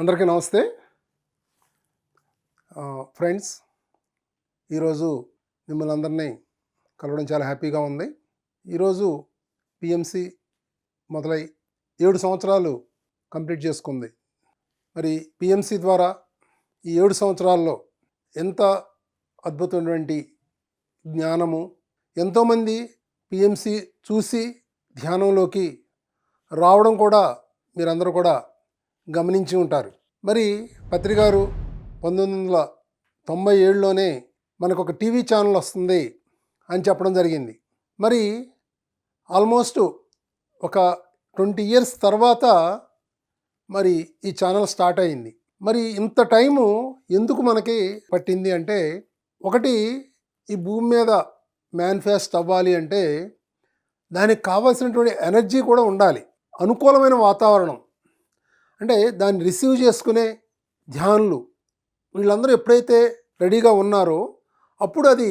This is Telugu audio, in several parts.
అందరికీ నమస్తే. ఫ్రెండ్స్ ఈరోజు మిమ్మల్ని అందరినీ కలవడం చాలా హ్యాపీగా ఉంది. ఈరోజు పిఎంసి మొదలై ఏడు సంవత్సరాలు కంప్లీట్ చేసుకుంది. మరి పిఎంసి ద్వారా ఈ ఏడు సంవత్సరాల్లో ఎంత అద్భుతమైనటువంటి జ్ఞానము ఎంతోమంది పిఎంసి చూసి ధ్యానంలోకి రావడం కూడా మీరందరూ కూడా గమనించి ఉంటారు. మరి పత్రికారు పంతొమ్మిది వందల తొంభై ఏడులోనే మనకు ఒక టీవీ ఛానల్ వస్తుంది అని చెప్పడం జరిగింది. మరి ఆల్మోస్ట్ ఒక ట్వంటీ ఇయర్స్ తర్వాత మరి ఈ ఛానల్ స్టార్ట్ అయింది. మరి ఇంత టైము ఎందుకు మనకి పట్టింది అంటే ఒకటి ఈ భూమి మీద మేనిఫెస్ట్ అవ్వాలి అంటే దానికి కావాల్సినటువంటి ఎనర్జీ కూడా ఉండాలి. అనుకూలమైన వాతావరణం అంటే దాన్ని రిసీవ్ చేసుకునే ధ్యానులు వీళ్ళందరూ ఎప్పుడైతే రెడీగా ఉన్నారో అప్పుడు అది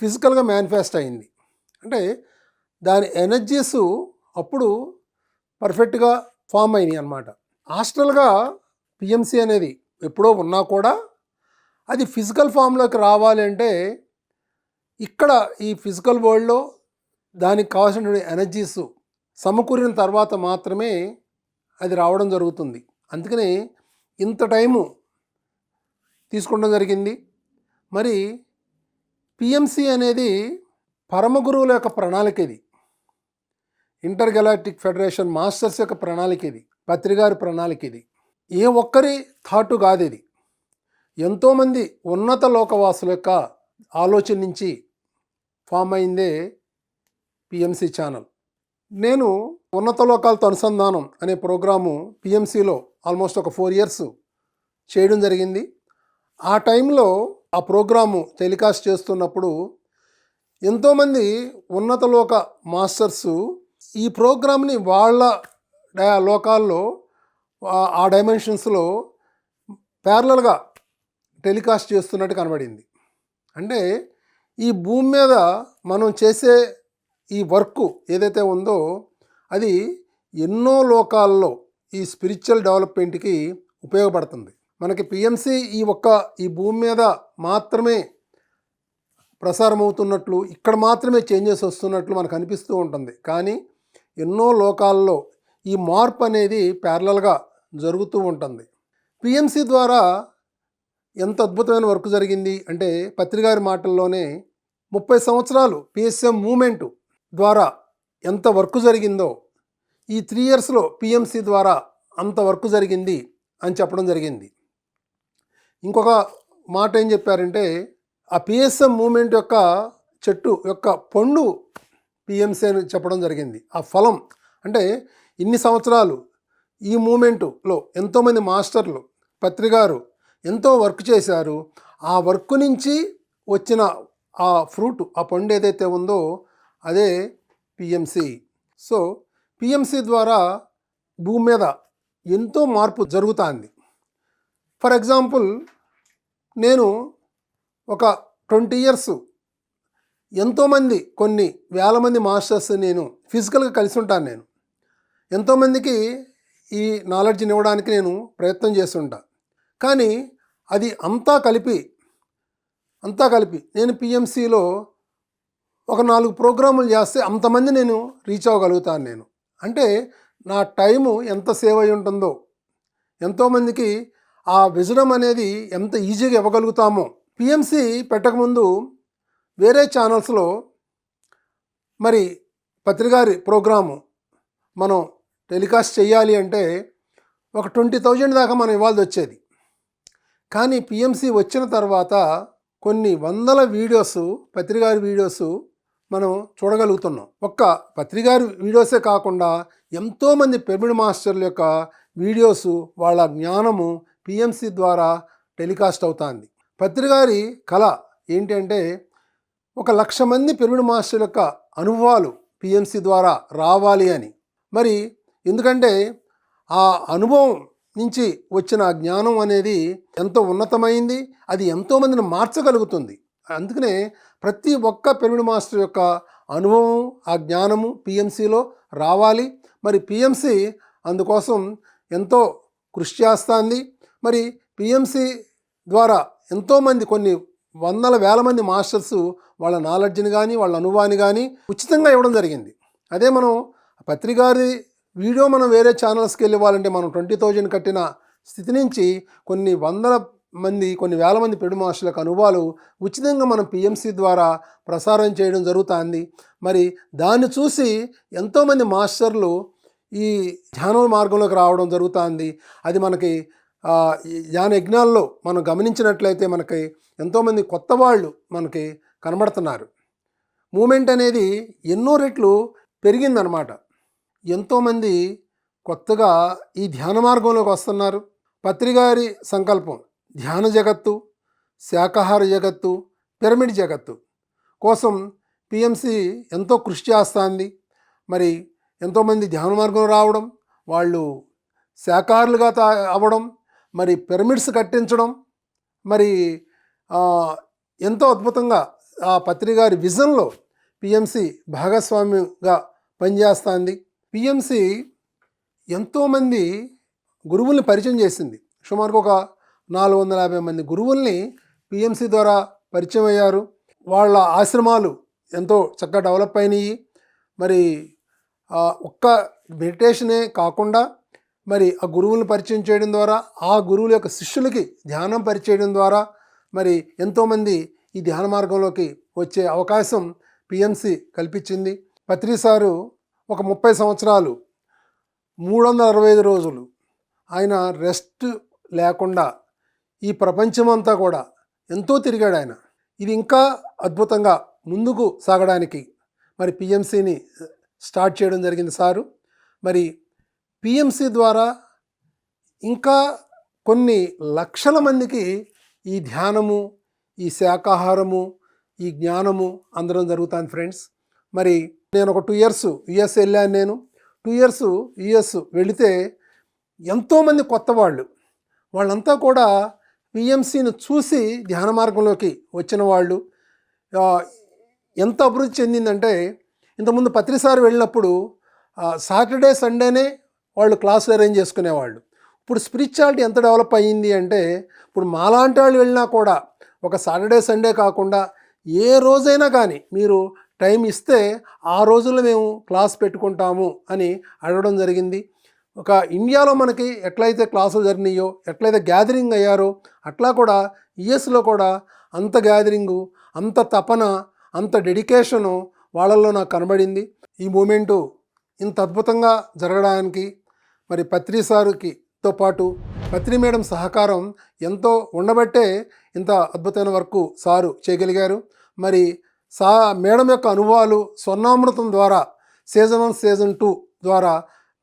ఫిజికల్గా మేనిఫెస్ట్ అయింది. అంటే దాని ఎనర్జీస్ అప్పుడు పర్ఫెక్ట్గా ఫామ్ అయినాయి అనమాట హాస్టల్గా పిఎంసి అనేది ఎప్పుడో ఉన్నా కూడా అది ఫిజికల్ ఫామ్లోకి రావాలి అంటే ఇక్కడ ఈ ఫిజికల్ వరల్డ్లో దానికి కావాల్సినటువంటి ఎనర్జీస్ సమకూరిన తర్వాత మాత్రమే అది రావడం జరుగుతుంది. అందుకని ఇంత టైము తీసుకోవడం జరిగింది. మరి పిఎంసి అనేది పరమ గురువుల యొక్క ప్రణాళిక ఇది. ఇంటర్ గెలాక్టిక్ ఫెడరేషన్ మాస్టర్స్ యొక్క ప్రణాళిక ఇది. పత్రికారి ప్రణాళిక ఇది. ఏ ఒక్కరి థాటు కాదు ఇది. ఎంతోమంది ఉన్నత లోకవాసుల యొక్క ఆలోచన నుంచి ఫామ్ అయిందే పిఎంసి ఛానల్. నేను ఉన్నత లోకాలతో అనుసంధానం అనే ప్రోగ్రాము పిఎంసిలో ఆల్మోస్ట్ ఒక ఫోర్ ఇయర్స్ చేయడం జరిగింది. ఆ టైంలో ఆ ప్రోగ్రాము టెలికాస్ట్ చేస్తున్నప్పుడు ఎంతోమంది ఉన్నత లోక మాస్టర్స్ ఈ ప్రోగ్రామ్ని వాళ్ళ లోకాల్లో ఆ- ఆ డైమెన్షన్స్లో ప్యారలల్గా టెలికాస్ట్ చేస్తున్నట్టు కనబడింది. అంటే ఈ భూమి మీద మనం చేసే ఈ వర్క్ ఏదైతే ఉందో అది ఎన్నో లోకాల్లో ఈ స్పిరిచువల్ డెవలప్మెంట్కి ఉపయోగపడుతుంది. మనకి పిఎంసి ఈ ఒక్క ఈ భూమి మీద మాత్రమే ప్రసారం అవుతున్నట్లు ఇక్కడ మాత్రమే చేంజెస్ వస్తున్నట్లు మనకు అనిపిస్తూ ఉంటుంది. కానీ ఎన్నో లోకాల్లో ఈ మార్పు అనేది ప్యారలల్గా జరుగుతూ ఉంటుంది. పిఎంసి ద్వారా ఎంత అద్భుతమైన వర్క్ జరిగింది అంటే పత్రికారి మాటల్లోనే ముప్పై సంవత్సరాలు పిఎస్ఎం మూమెంట్ ద్వారా ఎంత వర్క్ జరిగిందో ఈ త్రీ ఇయర్స్లో పిఎంసి ద్వారా అంత వర్క్ జరిగింది అని చెప్పడం జరిగింది. ఇంకొక మాట ఏం చెప్పారంటే ఆ పిఎస్ఎం మూమెంట్ యొక్క చెట్టు యొక్క పండు పిఎంసి అని చెప్పడం జరిగింది. ఆ ఫలం అంటే ఇన్ని సంవత్సరాలు ఈ మూమెంటులో ఎంతోమంది మాస్టర్లు పత్రికారు ఎంతో వర్క్ చేశారు. ఆ వర్క్ నుంచి వచ్చిన ఆ ఫ్రూట్ ఆ పండు ఏదైతే ఉందో అదే పిఎంసి సో పిఎంసి ద్వారా భూమి మీద ఎంతో మార్పు జరుగుతుంది. ఫర్ ఎగ్జాంపుల్ నేను ఒక ట్వంటీ ఇయర్స్ ఎంతోమంది కొన్ని వేల మంది మాస్టర్స్ నేను ఫిజికల్గా కలిసి ఉంటాను నేను. ఎంతోమందికి ఈ నాలెడ్జ్ని ఇవ్వడానికి నేను ప్రయత్నం చేస్తుంటా. కానీ అది అంతా కలిపి అంతా కలిపి నేను పిఎంసిలో ఒక నాలుగు ప్రోగ్రాములు చేస్తే అంతమంది నేను రీచ్ అవ్వగలుగుతాను నేను. అంటే నా టైము ఎంత సేవ్ అయి ఉంటుందో ఎంతోమందికి ఆ విజడం అనేది ఎంత ఈజీగా ఇవ్వగలుగుతామో. పిఎంసి పెట్టకముందు వేరే ఛానల్స్లో మరి పత్రికారి ప్రోగ్రాము మనం టెలికాస్ట్ చేయాలి అంటే ఒక ట్వంటీ థౌజండ్ దాకా మనం ఇవ్వాల్సి వచ్చేది. కానీ పిఎంసి వచ్చిన తర్వాత కొన్ని వందల వీడియోస్ పత్రికారి వీడియోస్ మనం చూడగలుగుతున్నాం. ఒక్క పత్రికారి వీడియోసే కాకుండా ఎంతోమంది పెమిడ్ మాస్టర్ల యొక్క వీడియోస్ వాళ్ళ జ్ఞానము పిఎంసి ద్వారా టెలికాస్ట్ అవుతుంది. పత్రికారి కళ ఏంటంటే ఒక లక్ష మంది పిరమిడ్ మాస్టర్ యొక్క అనుభవాలు పిఎంసి ద్వారా రావాలి అని. మరి ఎందుకంటే ఆ అనుభవం నుంచి వచ్చిన జ్ఞానం అనేది ఎంతో ఉన్నతమైంది అది ఎంతోమందిని మార్చగలుగుతుంది. అందుకనే ప్రతి ఒక్క పిరమిడ్ మాస్టర్ యొక్క అనుభవం ఆ జ్ఞానము పిఎంసిలో రావాలి. మరి పిఎంసి అందుకోసం ఎంతో కృషి చేస్తుంది. మరి పిఎంసి ద్వారా ఎంతోమంది కొన్ని వందల వేల మంది మాస్టర్స్ వాళ్ళ నాలెడ్జ్ని కానీ వాళ్ళ అనుభవాన్ని కానీ ఉచితంగా ఇవ్వడం జరిగింది. అదే మనం పత్రికారి వీడియో మనం వేరే ఛానల్స్కి వెళ్ళి ఇవ్వాలంటే మనం ట్వంటీ థౌజండ్ కట్టిన స్థితి నుంచి కొన్ని వందల మంది కొన్ని వేల మంది పెడు మాస్టర్లకు అనుభవాలు ఉచితంగా మనం పిఎంసి ద్వారా ప్రసారం చేయడం జరుగుతుంది. మరి దాన్ని చూసి ఎంతోమంది మాస్టర్లు ఈ ధ్యాన మార్గంలోకి రావడం జరుగుతుంది. అది మనకి ధ్యాన యజ్ఞాల్లో మనం గమనించినట్లయితే మనకి ఎంతోమంది కొత్త వాళ్ళు మనకి కనబడుతున్నారు. మూమెంట్ అనేది ఎన్నో రెట్లు పెరిగిందనమాట. ఎంతోమంది కొత్తగా ఈ ధ్యాన మార్గంలోకి వస్తున్నారు. పత్రికారి సంకల్పం ధ్యాన జగత్తు శాకాహార జగత్తు పిరమిడ్ జగత్తు కోసం పిఎంసి ఎంతో కృషి చేస్తుంది. మరి ఎంతోమంది ధ్యాన మార్గం రావడం వాళ్ళు శాకాహారులుగా తా అవ్వడం మరి పిరమిడ్స్ కట్టించడం మరి ఎంతో అద్భుతంగా ఆ పత్రికారి విజన్లో పిఎంసి భాగస్వామ్యంగా పనిచేస్తుంది. పిఎంసి ఎంతోమంది గురువుల్ని పరిచయం చేసింది. సుమారుగా ఒక నాలుగు వందల యాభై మంది గురువుల్ని పిఎంసి ద్వారా పరిచయం అయ్యారు. వాళ్ళ ఆశ్రమాలు ఎంతో చక్కగా డెవలప్ అయినాయి. మరి ఒక్క మెడిటేషనే కాకుండా మరి ఆ గురువులను పరిచయం చేయడం ద్వారా ఆ గురువుల యొక్క శిష్యులకి ధ్యానం పరిచయం ద్వారా మరి ఎంతోమంది ఈ ధ్యాన మార్గంలోకి వచ్చే అవకాశం పిఎంసి కల్పించింది. పత్రి సారు ఒక ముప్పై సంవత్సరాలు మూడు వందల అరవై ఐదు రోజులు ఆయన రెస్ట్ లేకుండా ఈ ప్రపంచమంతా కూడా ఎంతో తిరిగాడు ఆయన. ఇది ఇంకా అద్భుతంగా ముందుకు సాగడానికి మరి పిఎంసిని స్టార్ట్ చేయడం జరిగింది సారు. మరి పిఎంసి ద్వారా ఇంకా కొన్ని లక్షల మందికి ఈ ధ్యానము ఈ శాకాహారము ఈ జ్ఞానము అందడం జరుగుతుంది ఫ్రెండ్స్. మరి నేను ఒక టూ ఇయర్స్ యుఎస్ వెళ్ళాను నేను. టూ ఇయర్స్ యుఎస్ వెళితే ఎంతోమంది కొత్త వాళ్ళు వాళ్ళంతా కూడా విఎంసీని చూసి ధ్యాన మార్గంలోకి వచ్చిన వాళ్ళు ఎంత అభివృద్ధి చెందిందంటే ఇంతకుముందు పత్రిసారి వెళ్ళినప్పుడు సాటర్డే సండేనే వాళ్ళు క్లాసులు అరేంజ్ చేసుకునేవాళ్ళు. ఇప్పుడు స్పిరిచువాలిటీ ఎంత డెవలప్ అయ్యింది అంటే ఇప్పుడు మాలాంటి వాళ్ళు వెళ్ళినా కూడా ఒక సాటర్డే సండే కాకుండా ఏ రోజైనా కానీ మీరు టైం ఇస్తే ఆ రోజుల్లో మేము క్లాస్ పెట్టుకుంటాము అని అడగడం జరిగింది. ఒక ఇండియాలో మనకి ఎట్లయితే క్లాసులు జరిగినాయో ఎట్లయితే గ్యాదరింగ్ అయ్యారో అట్లా కూడా యుఎస్లో కూడా అంత గ్యాదరింగు అంత తపన అంత డెడికేషను వాళ్ళల్లో నాకు కనబడింది. ఈ మూమెంటు ఇంత అద్భుతంగా జరగడానికి మరి పత్రి సారుకితో పాటు పత్రి మేడం సహకారం ఎంతో ఉండబట్టే ఇంత అద్భుతమైన వర్క్ సారు చేయగలిగారు. మరి సా మేడం యొక్క అనుభవాలు స్వర్ణామృతం ద్వారా సీజన్ వన్ సీజన్ టూ ద్వారా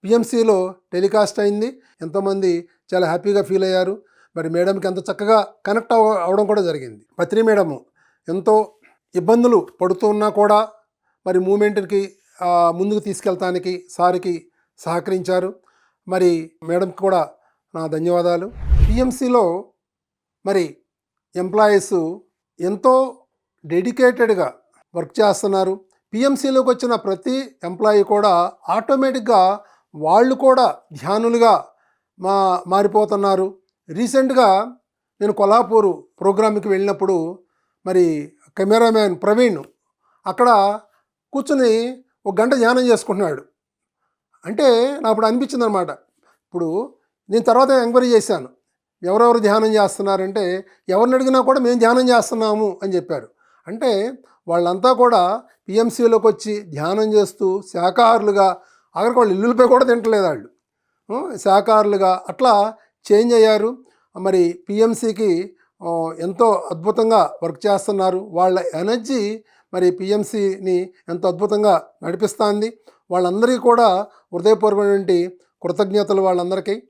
పిఎంసీలో టెలికాస్ట్ అయింది. ఎంతోమంది చాలా హ్యాపీగా ఫీల్ అయ్యారు. మరి మేడంకి ఎంత చక్కగా కనెక్ట్ అవ అవడం కూడా జరిగింది. పత్రి మేడము ఎంతో ఇబ్బందులు పడుతున్నా కూడా మరి మూమెంట్కి ముందుకు తీసుకెళ్తానికి సార్కి సహకరించారు. మరి మేడంకి కూడా నా ధన్యవాదాలు. పిఎంసిలో మరి ఎంప్లాయీస్ ఎంతో డెడికేటెడ్గా వర్క్ చేస్తున్నారు. పిఎంసీలోకి వచ్చిన ప్రతి ఎంప్లాయీ కూడా ఆటోమేటిక్గా వాళ్ళు కూడా ధ్యానులుగా మా మారిపోతున్నారు. రీసెంట్గా నేను కొల్హాపూరు ప్రోగ్రామ్కి వెళ్ళినప్పుడు మరి కెమెరామ్యాన్ ప్రవీణ్ అక్కడ కూర్చుని ఒక గంట ధ్యానం చేసుకుంటున్నాడు. అంటే నాకు అప్పుడు అనిపించింది అనమాట ఇప్పుడు నేను తర్వాత ఎంక్వైరీ చేశాను. ఎవరెవరు ధ్యానం చేస్తున్నారంటే ఎవరిని అడిగినా కూడా మేము ధ్యానం చేస్తున్నాము అని చెప్పారు. అంటే వాళ్ళంతా కూడా పిఎంసీలోకి వచ్చి ధ్యానం చేస్తూ శాకాహారులుగా ఆఖరికి వాళ్ళు ఇల్లులపై కూడా తింటలేదు వాళ్ళు. ఆ, అట్లా చేంజ్ అయ్యారు. మరి పిఎంసికి ఎంతో అద్భుతంగా వర్క్ చేస్తున్నారు. వాళ్ళ ఎనర్జీ మరి పిఎంసిని ఎంతో అద్భుతంగా నడిపిస్తుంది. వాళ్ళందరికీ కూడా హృదయపూర్వకమైనటువంటి కృతజ్ఞతలు వాళ్ళందరికీ.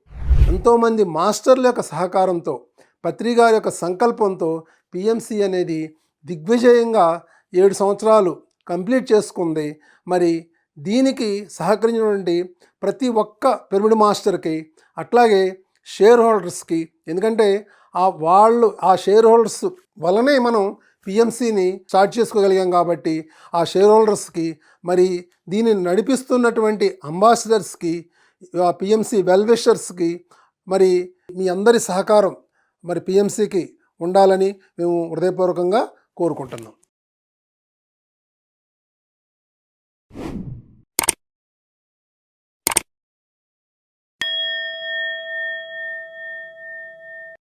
ఎంతోమంది మాస్టర్ల యొక్క సహకారంతో పత్రిగారి యొక్క సంకల్పంతో పిఎంసి అనేది దిగ్విజయంగా ఏడు సంవత్సరాలు కంప్లీట్ చేసుకుంది. మరి దీనికి సహకరించినటువంటి ప్రతి ఒక్క పిరమిడ్ మాస్టర్కి అట్లాగే షేర్ హోల్డర్స్కి ఎందుకంటే ఆ వాళ్ళు ఆ షేర్ హోల్డర్స్ వలనే మనం పిఎంసిని స్టార్ట్ చేసుకోగలిగాం కాబట్టి ఆ షేర్ హోల్డర్స్కి మరి దీనిని నడిపిస్తున్నటువంటి అంబాసిడర్స్కి పిఎంసి వెల్విషర్స్కి మరి మీ అందరి సహకారం మరి పిఎంసికి ఉండాలని మేము హృదయపూర్వకంగా కోరుకుంటున్నాం.